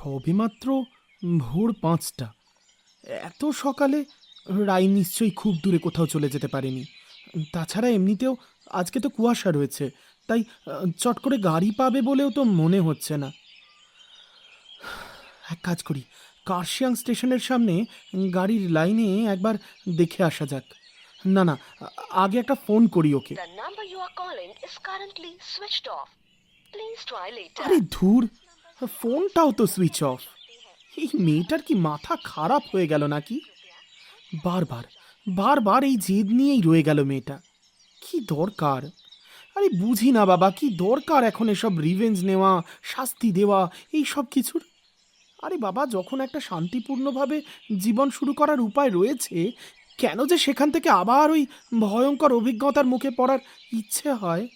সবেমাত্র ভোর পাঁচটা। এত সকালে রাই নিশ্চয়ই খুব দূরে কোথাও চলে যেতে পারেনি। তাছাড়া এমনিতেও আজকে তো কুয়াশা রয়েছে তাই চট করে গাড়ি পাবে বলেও তো মনে হচ্ছে না। এক কাজ করি কার্শিয়াং স্টেশনের সামনে গাড়ির লাইনে একবার দেখে আসা যাক। না না আগে একটা ফোন করি ওকে. আরে ধুর ফোনটাও তো সুইচ অফ এই মেয়েটার কি মাথা খারাপ হয়ে গেল নাকি? বারবার বারবার এই জেদ নিয়েই রয়ে গেল মেয়েটা। কি দরকার? আরে বুঝি না বাবা, কি দরকার এখন এসব রিভেঞ্জ নেওয়া, শাস্তি দেওয়া, এই সব কিছুর? আরে বাবা, যখন একটা শান্তিপূর্ণভাবে জীবন শুরু করার উপায় রয়েছে, কেন যে সেখান থেকে আবার ওই ভয়ঙ্কর অভিজ্ঞতার মুখে পড়ার ইচ্ছে হয়?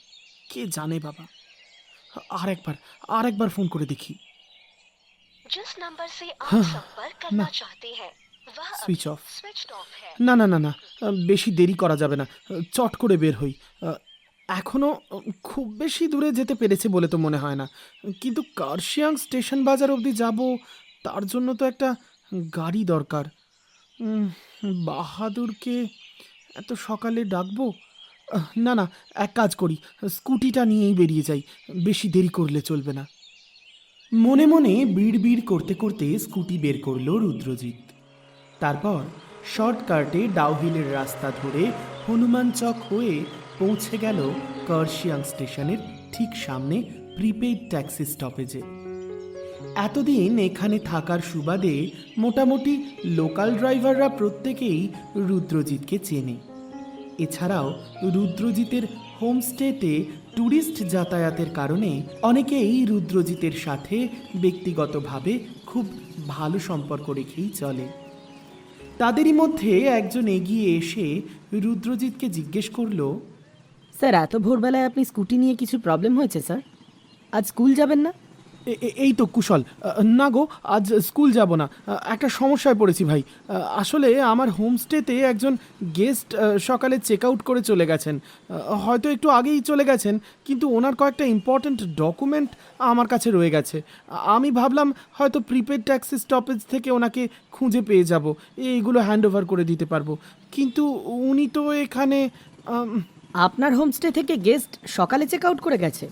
কে জানে বাবা। আর একবার আর একবার ফোন করে দেখি जिस नंबर से आप हाँ, संपर्क करना ना। चाहते हैं वह Switch अभी off. switched off है না না না না বেশি দেরি করা যাবে না চট করে বের হই এখনো খুব বেশি দূরে যেতে পেরেছে বলে তো মনে হয় না কিন্তু কার্শিয়াং স্টেশন বাজার অবধি যাব তার জন্য তো একটা গাড়ি দরকার উম, বাহাদুরকে এত সকালে ডাকবো আহ, না না, এক কাজ করি। স্কুটিটা নিয়েই বেরিয়ে যাই। বেশি দেরি করলে চলবে না। মনে মনে বিড় করতে করতে স্কুটি বের করল রুদ্রজিৎ। তারপর শর্টকাটে ডাউহিলের রাস্তা ধরে হনুমান চক হয়ে পৌঁছে গেল কার্শিয়াং স্টেশনের ঠিক সামনে প্রিপেইড ট্যাক্সি স্টপেজে। এতদিন এখানে থাকার সুবাদে মোটামুটি লোকাল ড্রাইভাররা প্রত্যেকেই রুদ্রজিৎকে চেনে। এছাড়াও রুদ্রজিতের হোমস্টেতে ট্যুরিস্ট যাতায়াতের কারণে অনেকেই রুদ্রজিতের সাথে ব্যক্তিগতভাবে খুব ভালো সম্পর্ক রেখেই চলে। তাদেরই মধ্যে একজন এগিয়ে এসে রুদ্রজিৎকে জিজ্ঞেস করল, স্যার, এত ভোরবেলায় আপনি স্কুটি নিয়ে কিছু প্রবলেম হয়েছে, স্যার? আজ স্কুল যাবেন না? "এ- এ- এই তো কুশল। না গো, আজ স্কুল যাব না। একটা সমস্যায় পড়েছি ভাই। আসলে আমার হোমস্টেতে একজন গেস্ট সকালে চেক আউট করে চলে গেছেন। হয়তো একটু আগেই চলে গেছেন, কিন্তু ওনার কয়েকটা ইম্পর্ট্যান্ট ডকুমেন্ট আমার কাছে রয়ে গেছে। আমি ভাবলাম হয়তো প্রিপেড ট্যাক্সি স্টপেজ থেকে ওনাকে খুঁজে পেয়ে যাব। এইগুলো হ্যান্ড ওভার করে দিতে পারব। কিন্তু উনি তো এখানে আপনার হোমস্টে থেকে গেস্ট সকালে চেক আউট করে গেছে।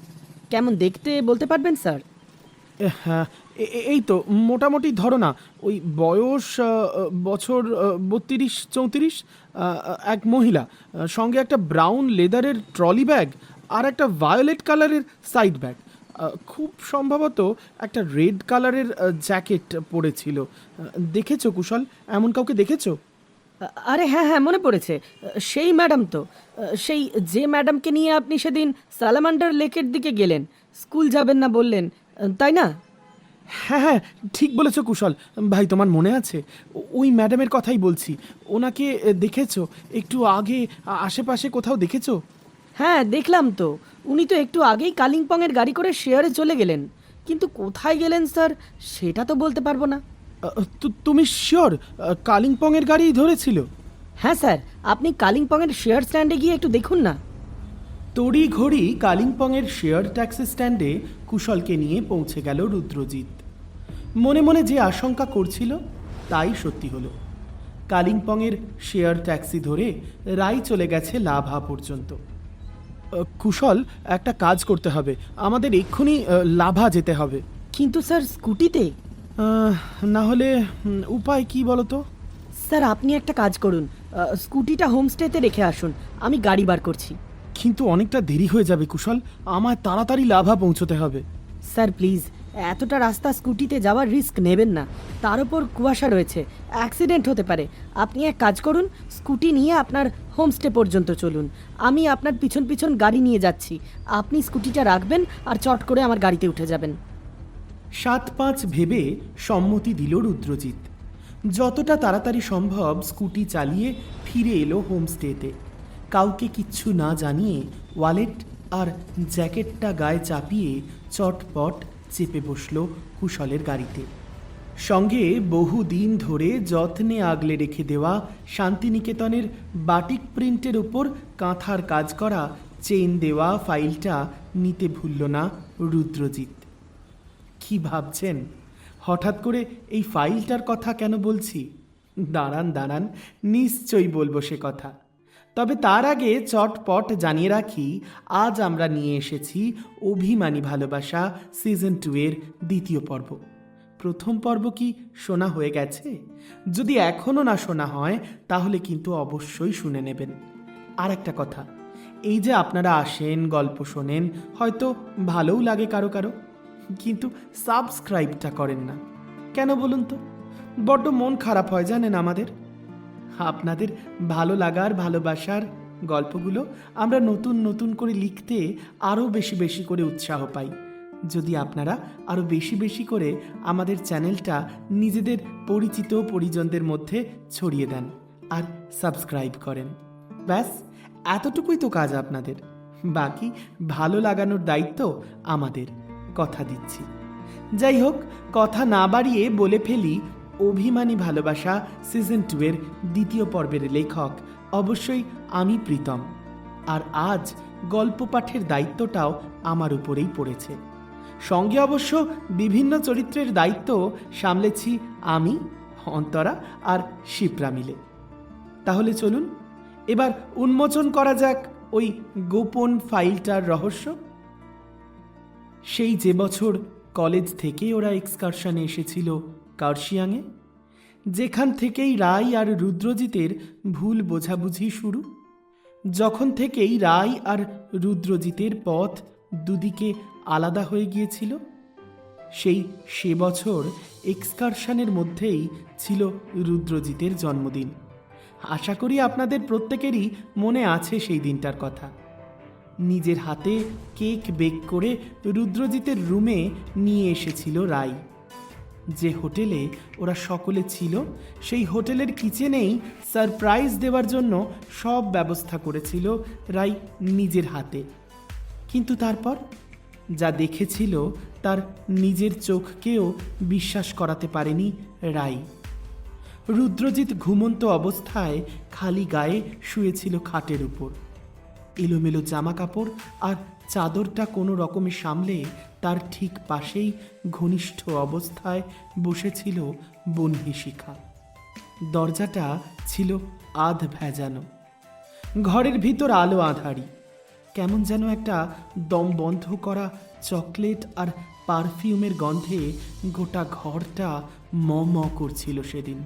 কেমন দেখতে বলতে পারবেন স্যার হ্যাঁ এই তো মোটামুটি ধরো না, ওই বয়স বছর বত্রিশ, চৌত্রিশ এক মহিলা সঙ্গে একটা ব্রাউন লেদারের ট্রলি ব্যাগ আর একটা ভায়োলেট কালারের সাইড ব্যাগ। খুব সম্ভবত একটা রেড কালারের জ্যাকেট পরেছিল। দেখেছ কুশল? এমন কাউকে দেখেছ? আরে হ্যাঁ হ্যাঁ মনে পড়েছে। সেই ম্যাডাম তো। সেই যে ম্যাডামকে নিয়ে আপনি সেদিন সালামান্ডার লেকের দিকে গেলেন, স্কুল যাবেন না বললেন তাই না? হ্যাঁ হ্যাঁ ঠিক বলেছ কুশল। ভাই তোমার মনে আছে? ওই ম্যাডামের কথাই বলছি। ওনাকে দেখেছ? একটু আগে আশেপাশে কোথাও দেখেছ? হ্যাঁ দেখলাম তো। উনি তো একটু আগেই কালিম্পংয়ের গাড়ি করে শেয়ারে চলে গেলেন। কিন্তু কোথায় গেলেন স্যার? সেটা তো বলতে পারব না। তুমি শিওর? কালিম্পংয়ের গাড়ি ধরেছিল? হ্যাঁ স্যার। আপনি কালিম্পংয়ের শেয়ার স্ট্যান্ডে গিয়ে একটু দেখুন না। তড়ি ঘড়ি কালিম্পংয়ের শেয়ার ট্যাক্সি স্ট্যান্ডে কুশলকে নিয়ে পৌঁছে গেল রুদ্রজিৎ। মনে মনে যে আশঙ্কা করছিল তাই সত্যি হলো। কালিম্পংয়ের শেয়ার ট্যাক্সি ধরে রাই চলে গেছে লাভা পর্যন্ত। কুশল একটা কাজ করতে হবে। আমাদের এক্ষুনি লাভা যেতে হবে। কিন্তু স্যার স্কুটিতে? না হলে উপায় কি বলো তো স্যার আপনি একটা কাজ করুন। স্কুটিটা হোমস্টেতে রেখে আসুন। আমি গাড়ি বার করছি। কিন্তু অনেকটা দেরি হয়ে যাবে কুশল। আমায় তাড়াতাড়ি লাভা পৌঁছতে হবে। স্যার প্লিজ এতটা রাস্তা স্কুটিতে যাওয়ার রিস্ক নেবেন না। তার উপর কুয়াশা রয়েছে। অ্যাক্সিডেন্ট হতে পারে। আপনি এক কাজ করুন স্কুটি নিয়ে আপনার হোমস্টে পর্যন্ত চলুন। আমি আপনার পিছন পিছন গাড়ি নিয়ে যাচ্ছি। আপনি স্কুটিটা রাখবেন আর চট করে আমার গাড়িতে উঠে যাবেন। সাত পাঁচ ভেবে সম্মতি দিল রুদ্রজিৎ। যতটা তাড়াতাড়ি সম্ভব স্কুটি চালিয়ে ফিরে এলো হোমস্টেতে। কাউকে কিচ্ছু না জানিয়ে ওয়ালেট আর জ্যাকেটটা গায়ে চাপিয়ে চটপট চেপে বসল কুশলের গাড়িতে। সঙ্গে বহুদিন ধরে যত্নে আগলে রেখে দেওয়া শান্তিনিকেতনের বাটিক প্রিন্টের ওপর কাঁথার কাজ করা চেন দেওয়া ফাইলটা নিতে ভুলল না রুদ্রজিৎ। কি ভাবছেন? হঠাৎ করে এই ফাইলটার কথা কেন বলছি? দাঁড়ান দাঁড়ান, নিশ্চয়ই বলব সে কথা। তবে তার আগে চটপট জানিয়ে রাখি, আজ আমরা নিয়ে এসেছি অভিমানী ভালোবাসা সিজন টু এর দ্বিতীয় পর্ব। প্রথম পর্ব কি শোনা হয়ে গেছে? যদি এখনও না শোনা হয়, তাহলে কিন্তু অবশ্যই শুনে নেবেন। আর একটা কথা, এই যে আপনারা আসেন, গল্প শোনেন, হয়তো ভালোও লাগে কারও কারও, কিন্তু সাবস্ক্রাইবটা করেন না। কেন বলুন তো? বড্ড মন খারাপ হয়, জানেন আমাদের? আপনাদের ভালো লাগার, ভালোবাসার গল্পগুলো আমরা নতুন নতুন করে লিখতে আরও বেশি বেশি করে উৎসাহ পাই। যদি আপনারা আরও বেশি বেশি করে আমাদের চ্যানেলটা নিজেদের পরিচিত পরিজনদের মধ্যে ছড়িয়ে দেন আর সাবস্ক্রাইব করেন। ব্যাস, এতটুকুই তো কাজ আপনাদের। বাকি ভালো লাগানোর দায়িত্ব আমাদের, কথা দিচ্ছি। যাই হোক, কথা না বাড়িয়ে বলে ফেলি অভিমানী ভালোবাসা সিজন টু এর দ্বিতীয় পর্বের লেখক। অবশ্যই আমি প্রীতম। আর আজ গল্প পাঠের দায়িত্বটাও আমার উপরেই পড়েছে। সঙ্গে অবশ্য বিভিন্ন চরিত্রের দায়িত্ব সামলেছি আমি, অন্তরা আর শিপ্রা মিলে। তাহলে চলুন, এবার উন্মোচন করা যাক ওই গোপন ফাইলটার রহস্য। সেই যে বছর কলেজ থেকে ওরা এক্সকারশনে এসেছিল কার্শিয়াংয়ে, যেখান থেকেই রায় আর রুদ্রজিতের ভুল বোঝাবুঝি শুরু। যখন থেকেই রায় আর রুদ্রজিতের পথ দুদিকে আলাদা হয়ে গিয়েছিল, সেই সে বছর এক্সকারশনের মধ্যেই ছিল রুদ্রজিতের জন্মদিন। আশা করি আপনাদের প্রত্যেকেরই মনে আছে সেই দিনটার কথা। নিজের হাতে কেক বেক করে রুদ্রজিতের রুমে নিয়ে এসেছিল রাই। যে হোটেলে ওরা সকলে ছিল, সেই হোটেলের কিচেনেই সারপ্রাইজ দেওয়ার জন্য সব ব্যবস্থা করেছিল রাই নিজের হাতে। কিন্তু তারপর যা দেখেছিল তার নিজের চোখকেও বিশ্বাস করাতে পারেনি রাই। রুদ্রজিৎ ঘুমন্ত অবস্থায় খালি গায়ে শুয়েছিল খাটের উপর। এলোমেলো জামা কাপড় আর চাদরটা কোনো রকমে সামলে তার ঠিক পাশেই ঘনিষ্ঠ অবস্থায় বসেছিল বন্যী শিখা। দরজাটা ছিল আধ ভেজানো। ঘরের ভিতর আলো আধারি। কেমন যেন একটা দম বন্ধ করা চকলেট আর পারফিউমের গন্ধে গোটা ঘরটা ম ম করছিল সেদিন।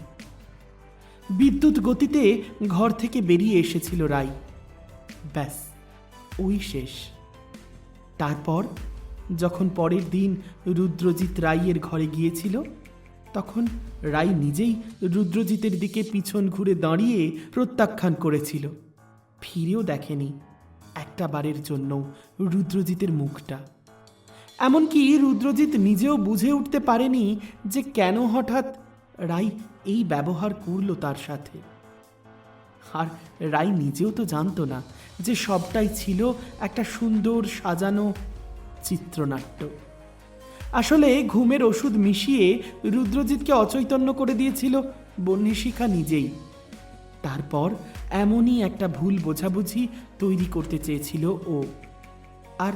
বিদ্যুৎ গতিতে ঘর থেকে বেরিয়ে এসেছিল রাই। ব্যাস, ওই শেষ। তারপর, যখন পরের দিন রুদ্রজিৎ রাইয়ের ঘরে গিয়েছিল, তখন রাই নিজেই রুদ্রজিতের দিকে পিছন ঘুরে দাঁড়িয়ে প্রত্যাখ্যান করেছিল। ফিরেও দেখেনি একটা বারের জন্য রুদ্রজিতের মুখটা। এমনকি রুদ্রজিৎ নিজেও বুঝে উঠতে পারেনি যে কেন হঠাৎ রাই এই ব্যবহার করল তার সাথে। আর রাই নিজেও তো জানতো না যে সবটাই ছিল একটা সুন্দর সাজানো চিত্রনাট্য। আসলে ঘুমের ওষুধ মিশিয়ে রুদ্রজিৎকে অচৈতন্য করে দিয়েছিল বন্যশিখা নিজেই। তারপর এমনই একটা ভুল বোঝাবুঝি তৈরি করতে চেয়েছিল ও। আর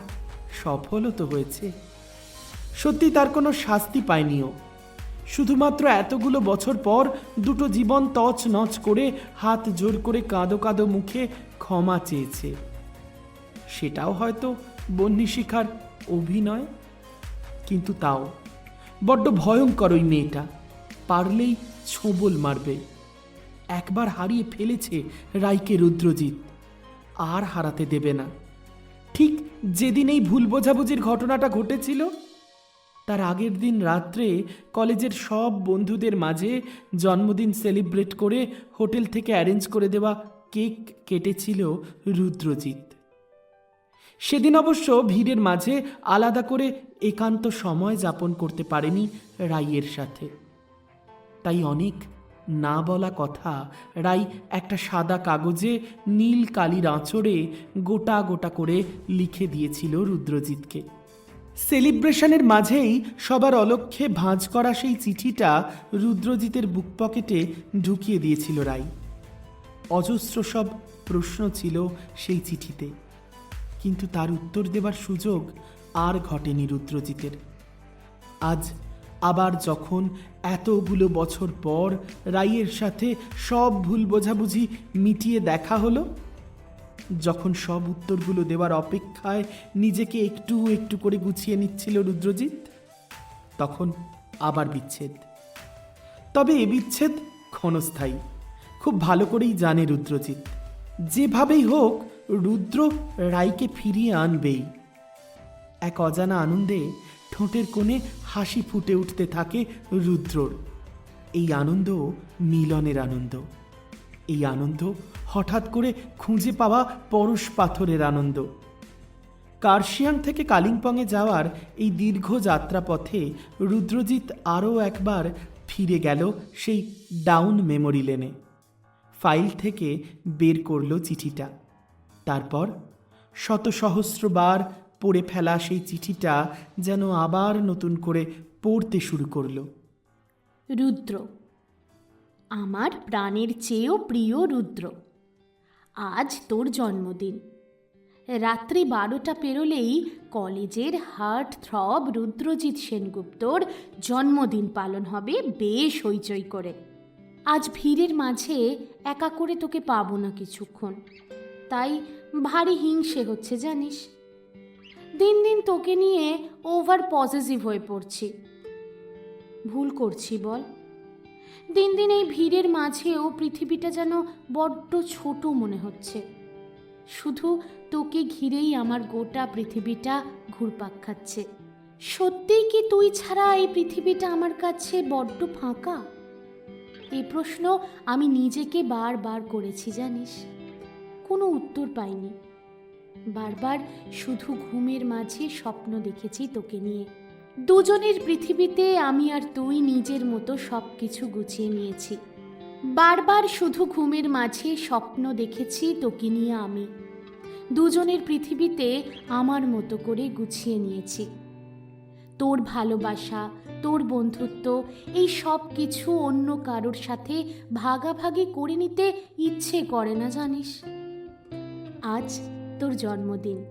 সফলও তো হয়েছে। সত্যি তার কোনো শাস্তি পায়নি ও। শুধুমাত্র এতগুলো বছর পর দুটো জীবন তছ নচ করে হাত জোর করে কাঁদো কাঁদো মুখে ক্ষমা চেয়েছে। সেটাও হয়তো বন্যিশিখার অভিনয়, কিন্তু তাও। বড্ড ভয়ঙ্কর ওই মেয়েটা। পারলেই ছোবল মারবে। একবার হারিয়ে ফেলেছে রাইকে রুদ্রজিৎ। আর হারাতে দেবে না। ঠিক যেদিন এই ভুল বোঝাবুঝির ঘটনাটা ঘটেছিল, তার আগের দিন রাত্রে কলেজের সব বন্ধুদের মাঝে জন্মদিন সেলিব্রেট করে হোটেল থেকে অ্যারেঞ্জ করে দেওয়া কেক কেটেছিল রুদ্রজিৎ। সেদিন অবশ্য ভিড়ের মাঝে আলাদা করে একান্ত সময় যাপন করতে পারেনি রাইয়ের সাথে। তাই অনেক না বলা কথা রাই একটা সাদা কাগজে নীল কালির আঁচড়ে গোটা গোটা করে লিখে দিয়েছিল রুদ্রজিৎকে। সেলিব্রেশনের মাঝেই সবার অলক্ষ্যে ভাঁজ করা সেই চিঠিটা রুদ্রজিতের বুক পকেটে ঢুকিয়ে দিয়েছিল রাই। অজস্র সব প্রশ্ন ছিল সেই চিঠিতে। কিন্তু তার উত্তর দেবার সুযোগ আর ঘটেনি রুদ্রজিতের। আজ আবার যখন এতগুলো বছর পর রাইয়ের সাথে সব ভুল বোঝাবুঝি মিটিয়ে দেখা হলো, যখন সব উত্তরগুলো দেওয়ার অপেক্ষায় নিজেকে একটু একটু করে গুছিয়ে নিচ্ছিল রুদ্রজিৎ, তখন আবার বিচ্ছেদ। তবে এ বিচ্ছেদ ক্ষণস্থায়ী। খুব ভালো করেই জানে রুদ্রজিৎ। যেভাবেই হোক, রুদ্র রাইকে ফিরিয়ে আনবেই। এক অজানা আনন্দে ঠোঁটের কোণে হাসি ফুটে উঠতে থাকে রুদ্রর। এই আনন্দ মিলনের আনন্দ। এই আনন্দ হঠাৎ করে খুঁজে পাওয়া পরশ পাথরের আনন্দ। কার্শিয়াং থেকে কালিম্পংয়ে যাওয়ার এই দীর্ঘ যাত্রাপথে রুদ্রজিৎ আরও একবার ফিরে গেল সেই ডাউন মেমোরি লেনে। ফাইল থেকে বের করল চিঠিটা। তারপর শত সহস্রবার পড়ে ফেলা সেই চিঠিটা যেন আবার নতুন করে পড়তে শুরু করল। রুদ্র, আমার প্রাণের চেয়েও প্রিয় রুদ্র, আজ তোর জন্মদিন। রাত্রি বারোটা পেরোলেই কলেজের হার্ট থ্রব রুদ্রজিৎ সেনগুপ্তর জন্মদিন পালন হবে বেশ হইচই করে। আজ ভিড়ের মাঝে একা করে তোকে পাবো না কিছুক্ষণ। তাই ভারী হিংসে হচ্ছে, জানিস? দিন দিন তোকে নিয়ে ওভার পজিটিভ হয়ে পড়ছি। ভুল করছি, বল। দিন দিন এই ভিড়ের মাঝেও পৃথিবীটা যেন বড্ড ছোট মনে হচ্ছে। শুধু তোকে ঘিরেই আমার গোটা পৃথিবীটা ঘুরপাক খাচ্ছে। সত্যিই কি তুই ছাড়া এই পৃথিবীটা আমার কাছে বড্ড ফাঁকা? এই প্রশ্ন আমি নিজেকে বারবার করেছি, জানিস। কোনো উত্তর পাইনি। বারবার শুধু ঘুমের মাঝে স্বপ্ন দেখেছি তোকে নিয়ে। দুজনের পৃথিবীতে আমি আর তুই নিজের মতো সব কিছু গুছিয়ে নিয়েছি। বারবার শুধু ঘুমের মাঝে স্বপ্ন দেখেছি তোকে নিয়ে আমি। দুজনের পৃথিবীতে আমার মতো করে গুছিয়ে নিয়েছি। তোর ভালোবাসা তোর বন্ধুত্ব, এই সব কিছু অন্য কারোর সাথে ভাগাভাগি করে নিতে ইচ্ছে করে না, জানিস? আজ তোর জন্মদিন।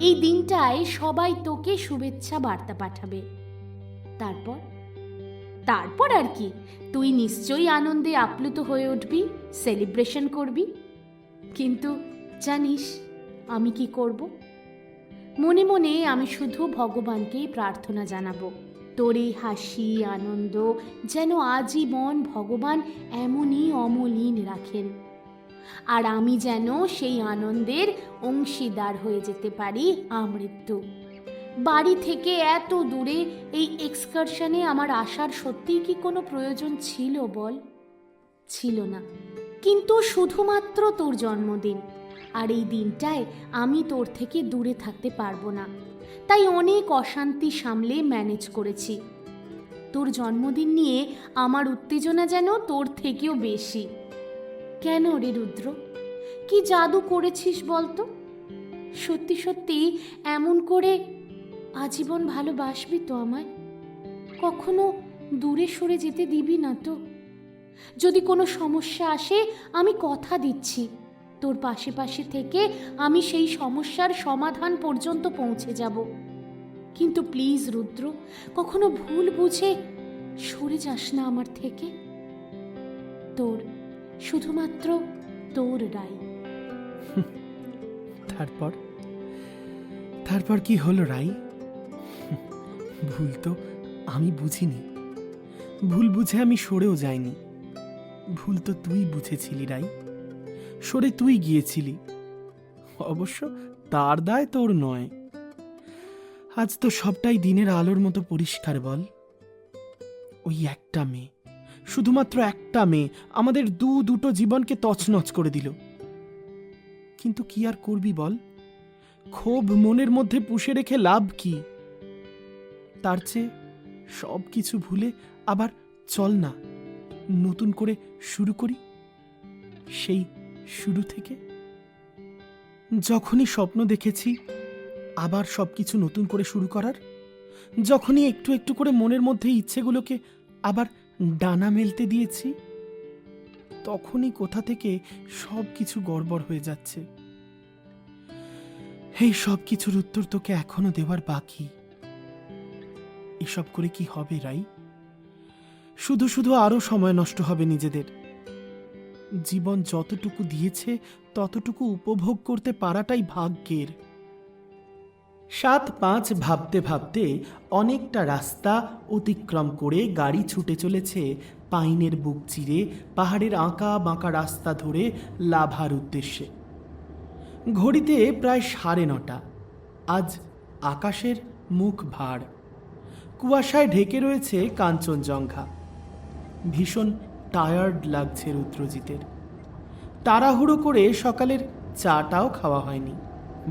এই দিনটায় সবাই তোকে শুভেচ্ছা বার্তা পাঠাবে। তারপর? তারপর আর কি? তুই নিশ্চয়ই আনন্দে আপ্লুত হয়ে উঠবি, সেলিব্রেশন করবি। কিন্তু জানিস আমি কি করব? মনে মনে আমি শুধু ভগবানকেই প্রার্থনা জানাব। তোর এই হাসি, আনন্দ, যেন আজীবন ভগবান এমনই অমলিন রাখেন। আর আমি যেন সেই আনন্দের অংশীদার হয়ে যেতে পারি আমৃত্যু। বাড়ি থেকে এত দূরে এই এক্সকারশনে আমার আসার সত্যিই কি কোনো প্রয়োজন ছিল বল? ছিল না। কিন্তু শুধুমাত্র তোর জন্মদিন। আর এই দিনটায় আমি তোর থেকে দূরে থাকতে পারব না। তাই অনেক অশান্তি সামলে ম্যানেজ করেছি। তোর জন্মদিন নিয়ে আমার উত্তেজনা যেন তোর থেকেও বেশি। কেন রে রুদ্র? কি জাদু করেছিস বলতো? সত্যি সত্যি এমন করে আজীবন ভালোবাসবি তো আমায়। কখনো দূরে সরে যেতে দিবি না তো। যদি কোনো সমস্যা আসে আমি কথা দিচ্ছি। তোর পাশে পাশে থেকে আমি সেই সমস্যার সমাধান পর্যন্ত পৌঁছে যাব। কিন্তু প্লিজ, রুদ্র, কখনো ভুল বুঝে সরে যাস না আমার থেকে। তোর শুধুমাত্র তোর রায়। তারপর? তারপর কি হলো রাই? ভুল তো আমি বুঝিনি। ভুল বুঝে আমি সরেও যাইনি। ভুল তো তুই বুঝেছিলি রাই। সরে তুই গিয়েছিলি। অবশ্য তার দায় তোর নয়। আজ তো সবটাই দিনের আলোর মতো পরিষ্কার বল। ওই একটা মেয়ে, শুধুমাত্র একটা মেয়ে, আমাদের দু দুটো জীবনকে তছনছ করে দিল। কিন্তু কি আর করবি বল? ক্ষোভ মনের মধ্যে পুষে রেখে লাভ কি? তার চেয়ে সব কিছু ভুলে আবার চল না, নতুন করে শুরু করি। সেই শুরু থেকে। যখনই স্বপ্ন দেখেছি, আবার সব কিছু নতুন করে শুরু করার, যখনই একটু একটু করে মনের মধ্যে ইচ্ছেগুলোকে আবার ডানা মেলতে দিয়েছি, তখনই কোথা থেকে সব কিছু গড়বড় হয়ে যাচ্ছে। এই সব কিছুর উত্তর তোকে এখনও দেওয়ার বাকি। এসব করে কি হবে, রাই? শুধু শুধু আরও সময় নষ্ট হবে নিজেদের। জীবন যতটুকু দিয়েছে, ততটুকু উপভোগ করতে পারাটাই ভাগ্যের। সাত পাঁচ ভাবতে ভাবতে অনেকটা রাস্তা অতিক্রম করে গাড়ি ছুটে চলেছে। পাইনের বুক চিরে, পাহাড়ের আঁকা বাঁকা রাস্তা ধরে লাভার উদ্দেশ্যে। ঘড়িতে প্রায় সাড়ে নটা। আজ আকাশের মুখ ভাড় কুয়াশায় ঢেকে রয়েছে কাঞ্চনজঙ্ঘা। ভীষণ টায়ার্ড লাগছে রুদ্রজিতের। তাড়াহুড়ো করে সকালের চাটাও খাওয়া হয়নি।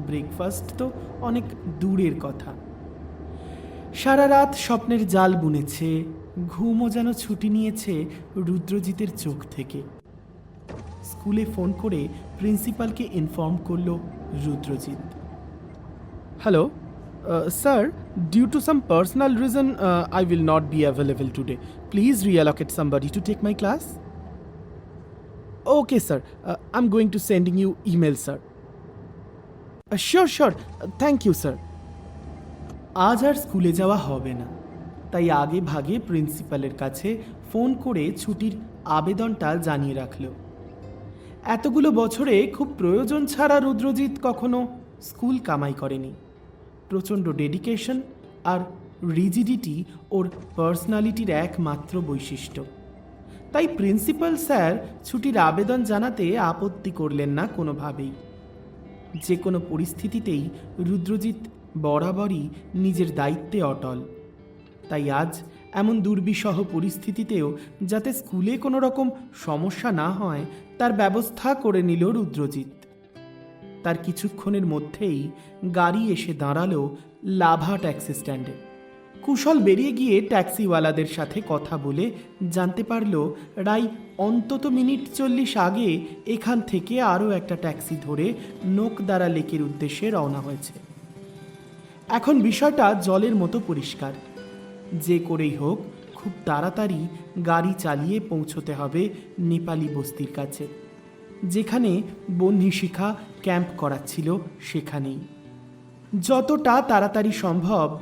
ব্রেকফাস্ট তো অনেক দূরের কথা। সারা রাত স্বপ্নের জাল বুনেছে, ঘুমও যেন ছুটি নিয়েছে রুদ্রজিতের চোখ থেকে। স্কুলে ফোন করে প্রিন্সিপালকে ইনফর্ম করল Rudrajit. Hello sir due to some personal reason I will not be available today please reallocate somebody to take my class okay sir I am going to sending you email sir sure sure thank you sir আজ আর স্কুলে যাওয়া হবে না। তাই আগে ভাগে প্রিন্সিপালের কাছে ফোন করে ছুটির আবেদনটা জানিয়ে রাখল। এতগুলো বছরে খুব প্রয়োজন ছাড়া রুদ্রজিৎ কখনো স্কুল কামাই করেনি। প্রচণ্ড ডেডিকেশন আর রিজিডিটি ওর পার্সোনালিটির একমাত্র বৈশিষ্ট্য। তাই প্রিন্সিপাল স্যার ছুটির আবেদন জানাতে আপত্তি করলেন না কোনোভাবেই। যে কোনো পরিস্থিতিতেই রুদ্রজিৎ বরাবরই নিজের দায়িত্বে অটল। তাই আজ এমন দুর্বিষহ পরিস্থিতিতেও যাতে স্কুলে কোনো রকম সমস্যা না হয়, তার ব্যবস্থা করে নিল রুদ্রজিৎ। তার কিছুক্ষণের মধ্যেই গাড়ি এসে দাঁড়াল লাভা ট্যাক্সি স্ট্যান্ডে। কুশল বেরিয়ে গিয়ে ট্যাক্সিওয়ালাদের সাথে কথা বলে জানতে পারল, রাই, অন্তত মিনিট চল্লিশ আগে এখান থেকে আরও একটা ট্যাক্সি ধরে নোকদারা লেকের উদ্দেশ্যে রওনা হয়েছে। এখন বিষয়টা জলের মতো পরিষ্কার। যে করেই হোক, খুব তাড়াতাড়ি গাড়ি চালিয়ে পৌঁছতে হবে নেপালি বস্তির কাছে। যেখানে বন্যী শিখা ক্যাম্প করাচ্ছিল সেখানেই। যতটা তাড়াতাড়ি সম্ভব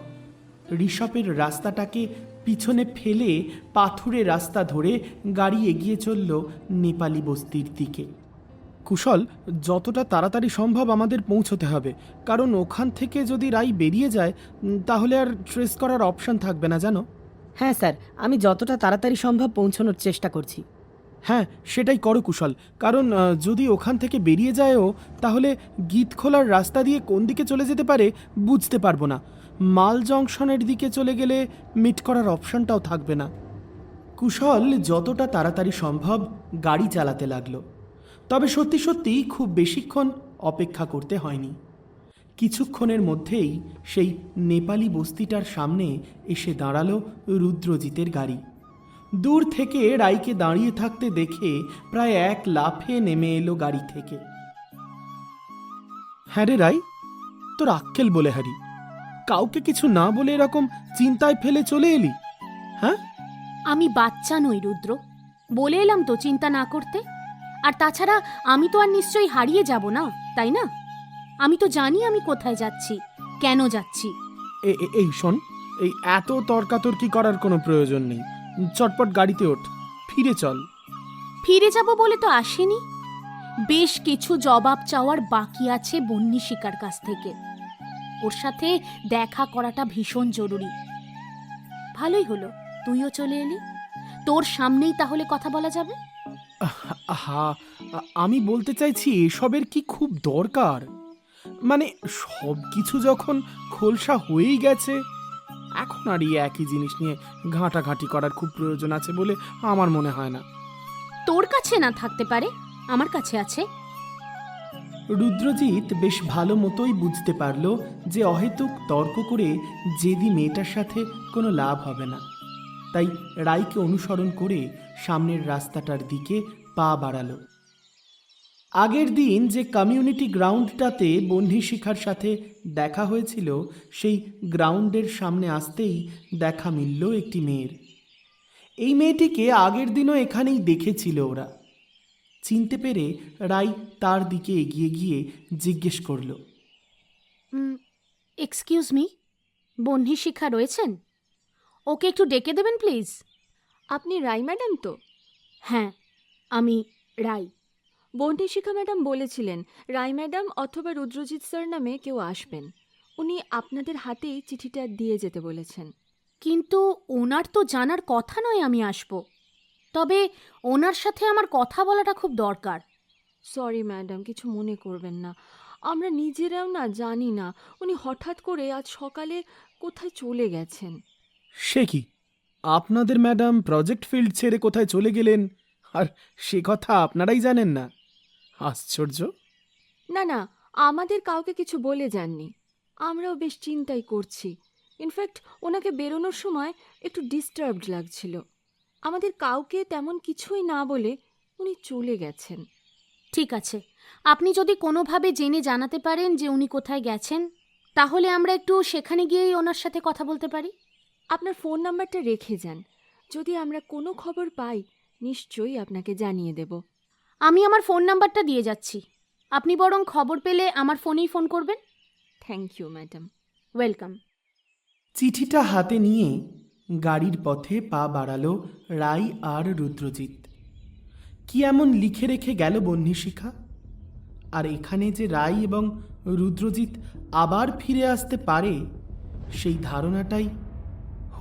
ঋষপের রাস্তাটাকে পিছনে ফেলে পাথুরে রাস্তা ধরে গাড়ি এগিয়ে চলল নেপালি বস্তির দিকে। কুশল, যতটা তাড়াতাড়ি সম্ভব আমাদের পৌঁছতে হবে, কারণ ওখান থেকে যদি রাই বেরিয়ে যায়, তাহলে আর ট্রেস করার অপশন থাকবে না, জানো? হ্যাঁ স্যার, আমি যতটা তাড়াতাড়ি সম্ভব পৌঁছানোর চেষ্টা করছি। হ্যাঁ সেটাই করো কুশল কারণ যদি ওখান থেকে বেরিয়ে যায়ও, তাহলে গীত খোলার রাস্তা দিয়ে কোন দিকে চলে যেতে পারে বুঝতে পারব না। মাল জংশনের দিকে চলে গেলে মিট করার অপশনটাও থাকবে না। কুশল যতটা তাড়াতাড়ি সম্ভব গাড়ি চালাতে লাগল। তবে সত্যি সত্যি খুব বেশিক্ষণ অপেক্ষা করতে হয়নি। কিছুক্ষণের মধ্যেই সেই নেপালি বস্তিটার সামনে এসে দাঁড়াল রুদ্রজিতের গাড়ি। দূর থেকে রাইকে দাঁড়িয়ে থাকতে দেখে প্রায় এক লাফে নেমে এলো গাড়ি থেকে। হ্যাঁ রে রাই তোর আক্কেল বলে হারি। কাউকে কিছু না বলে এরকম চিন্তায় ফেলে চলে এলি? হ্যাঁ? আমি বাচ্চা নই রুদ্র। বলে এলাম তো চিন্তা না করতে। আর তাছাড়া আমি তো আর নিশ্চয়ই হারিয়ে যাব না তাই না? আমি তো জানি আমি কোথায় যাচ্ছি কেন যাচ্ছি। এই শোন এই এত তর্কাতর্কি করার কোনো প্রয়োজন নেই। চটপট গাড়িতে ওঠ। ফিরে চল। ফিরে যাব বলে তো আসেনি। বেশ কিছু জবাব চাওয়ার বাকি আছে বন্যী শিকার কাছ থেকে। ওর সাথে দেখা করাটা ভীষণ জরুরি। ভালোই হলো। তুইও চলে এলি। তোর সামনেই তাহলে কথা বলা যাবে? আ- আমি বলতে চাইছি এসবের কি খুব দরকার? মানে সব কিছু যখন খোলসা হয়েই গেছে এখন আর এই একই জিনিস নিয়ে ঘাঁটাঘাঁটি করার খুব প্রয়োজন আছে বলে আমার মনে হয় না। তোর কাছে না থাকতে পারে আমার কাছে আছে। রুদ্রজিৎ বেশ ভালো মতোই বুঝতে পারল যে অহেতুক তর্ক করে জেদি মেয়েটার সাথে কোনো লাভ হবে না। তাই রাইকে অনুসরণ করে সামনের রাস্তাটার দিকে পা বাড়ালো। আগের দিন যে কমিউনিটি গ্রাউন্ডটাতে বন্ধি শিখার সাথে দেখা হয়েছিল, সেই গ্রাউন্ডের সামনে আসতেই দেখা মিলল একটি মেয়ের। এই মেয়েটিকে আগের দিনও এখানেই দেখেছিল ওরা। চিনতে পেরে রাই তার দিকে এগিয়ে গিয়ে জিজ্ঞেস করল এক্সকিউজ মি বহ্নি শিক্ষা রয়েছেন? ওকে একটু ডেকে দেবেন প্লিজ আপনি রাই ম্যাডাম তো? হ্যাঁ আমি রাই। বন্টিশিখা ম্যাডাম বলেছিলেন রায় ম্যাডাম অথবা রুদ্রজিৎ স্যার নামে কেউ আসবেন। উনি আপনাদের হাতেই চিঠিটা দিয়ে যেতে বলেছেন। কিন্তু ওনার তো জানার কথা নয় আমি আসব। তবে ওনার সাথে আমার কথা বলাটা খুব দরকার। সরি ম্যাডাম কিছু মনে করবেন না। আমরা নিজেরাও না জানি না উনি হঠাৎ করে আজ সকালে কোথায় চলে গেছেন? সে কি? আপনাদের ম্যাডাম প্রজেক্ট ফিল্ড ছেড়ে কোথায় চলে গেলেন? আর সে কথা আপনারাই জানেন না। আশ্চর্য। না না আমাদের কাউকে কিছু বলে যাননি। আমরাও বেশ চিন্তাই করছি। ইনফ্যাক্ট ওনাকে বেরোনোর সময় একটু ডিস্টার্বড লাগছিল। আমাদের কাউকে তেমন কিছুই না বলে উনি চলে গেছেন। ঠিক আছে। আপনি যদি কোনোভাবে জেনে জানাতে পারেন যে উনি কোথায় গেছেন তাহলে আমরা একটু সেখানে গিয়েই ওনার সাথে কথা বলতে পারি। আপনার ফোন নাম্বারটা রেখে যান। যদি আমরা কোনো খবর পাই নিশ্চয়ই আপনাকে জানিয়ে দেব। আমি আমার ফোন নাম্বারটা দিয়ে যাচ্ছি। আপনি বরং খবর পেলে আমার ফোনেই ফোন করবেন। থ্যাংক ইউ ম্যাডাম ওয়েলকাম চিঠিটা হাতে নিয়ে গাড়ির পথে পা বাড়ালো রাই আর রুদ্রজিৎ। কি এমন লিখে রেখে গেল বহ্নিশিখা আর এখানে যে রাই এবং রুদ্রজিৎ আবার ফিরে আসতে পারে সেই ধারণাটাই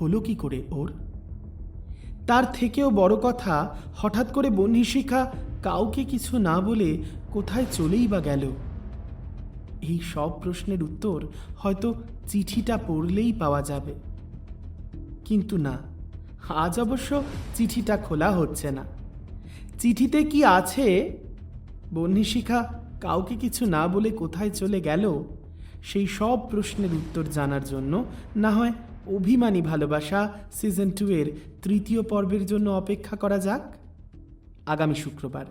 হলো কি করে ওর? তার থেকেও বড় কথা হঠাৎ করে বহ্নিশিখা কাউকে কিছু না বলে কোথায় চলেই বা গেল? এই সব প্রশ্নের উত্তর হয়তো চিঠিটা পড়লেই পাওয়া যাবে। কিন্তু না, আজ অবশ্য চিঠিটা খোলা হচ্ছে না। চিঠিতে কি আছে? বন্যিশিখা কাউকে কিছু না বলে কোথায় চলে গেল? সেই সব প্রশ্নের উত্তর জানার জন্য না হয় অভিমানী ভালোবাসা সিজন টু এর তৃতীয় পর্বের জন্য অপেক্ষা করা যাক? আগামী শুক্রবার।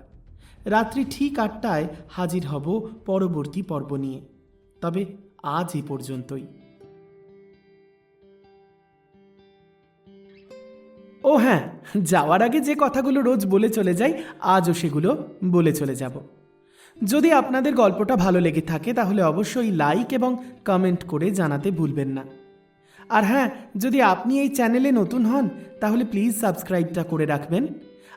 রাত্রি ঠিক আটটায় হাজির হব পরবর্তী পর্ব নিয়ে। তবে আজ এ পর্যন্তই। ও হ্যাঁ যাওয়ার আগে যে কথাগুলো রোজ বলে চলে যাই, আজও সেগুলো বলে চলে যাব। যদি আপনাদের গল্পটা ভালো লেগে থাকে, তাহলে অবশ্যই লাইক এবং কমেন্ট করে জানাতে ভুলবেন না। আর হ্যাঁ যদি আপনি এই চ্যানেলে নতুন হন, তাহলে প্লিজ সাবস্ক্রাইবটা করে রাখবেন।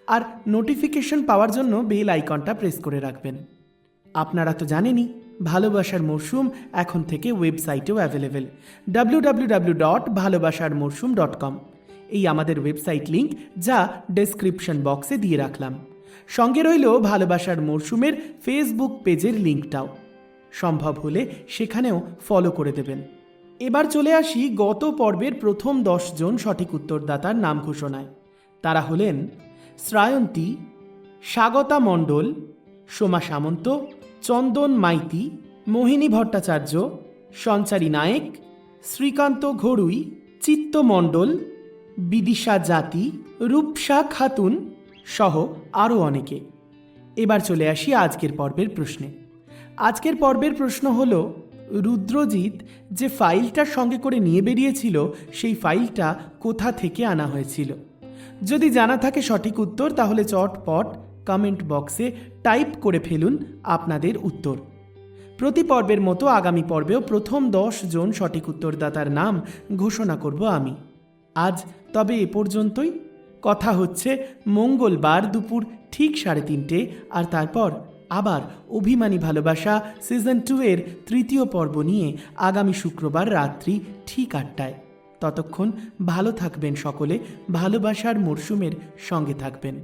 আর নোটিফিকেশন পাওয়ার জন্য বেল আইকনটা প্রেস করে রাখবেন। আপনারা তো জানেনই, ভালোবাসার মরশুম এখন থেকে ওয়েবসাইটেও available W W W dot ভালোবাসার মরশুম ডট কম এই আমাদের ওয়েবসাইট লিংক যা ডেসক্রিপশন বক্সে দিয়ে রাখলাম। সঙ্গে রইল ভালোবাসার মরশুমের ফেসবুক পেজের লিঙ্কটাও সম্ভব হলে সেখানেও ফলো করে দেবেন। এবার চলে আসি গত পর্বের প্রথম জন সঠিক উত্তরদাতার নাম ঘোষণায়। তারা হলেন শ্রায়ন্তী, স্বাগতা মণ্ডল, সোমা সামন্ত, চন্দন মাইতি, মোহিনী ভট্টাচার্য, সঞ্চারী নায়েক, শ্রীকান্ত ঘড়ুই, চিত্ত মণ্ডল, বিদিশা জাতি, রূপসা খাতুন সহ আরও অনেকে। এবার চলে আসি আজকের পর্বের প্রশ্নে। আজকের পর্বের প্রশ্ন হল, রুদ্রজিৎ যে ফাইলটার সঙ্গে করে নিয়ে বেরিয়েছিল, সেই ফাইলটা কোথা থেকে আনা হয়েছিল? যদি জানা থাকে সঠিক উত্তর, তাহলে চটপট কমেন্ট বক্সে টাইপ করে ফেলুন আপনাদের উত্তর। প্রতি পর্বের মতো আগামী পর্বেও প্রথম দশ জন সঠিক উত্তরদাতার নাম ঘোষণা করব আমি। আজ তবে এ পর্যন্তই। কথা হচ্ছে, মঙ্গলবার দুপুর ঠিক সাড়ে তিনটে, আর তারপর আবার অভিমানী ভালোবাসা সিজন টু এর তৃতীয় পর্ব নিয়ে আগামী শুক্রবার রাত্রি ঠিক আটটায়। ততক্ষণ ভালো থাকবেন সকলে ভালোবাসার মরশুমের সঙ্গে থাকবেন।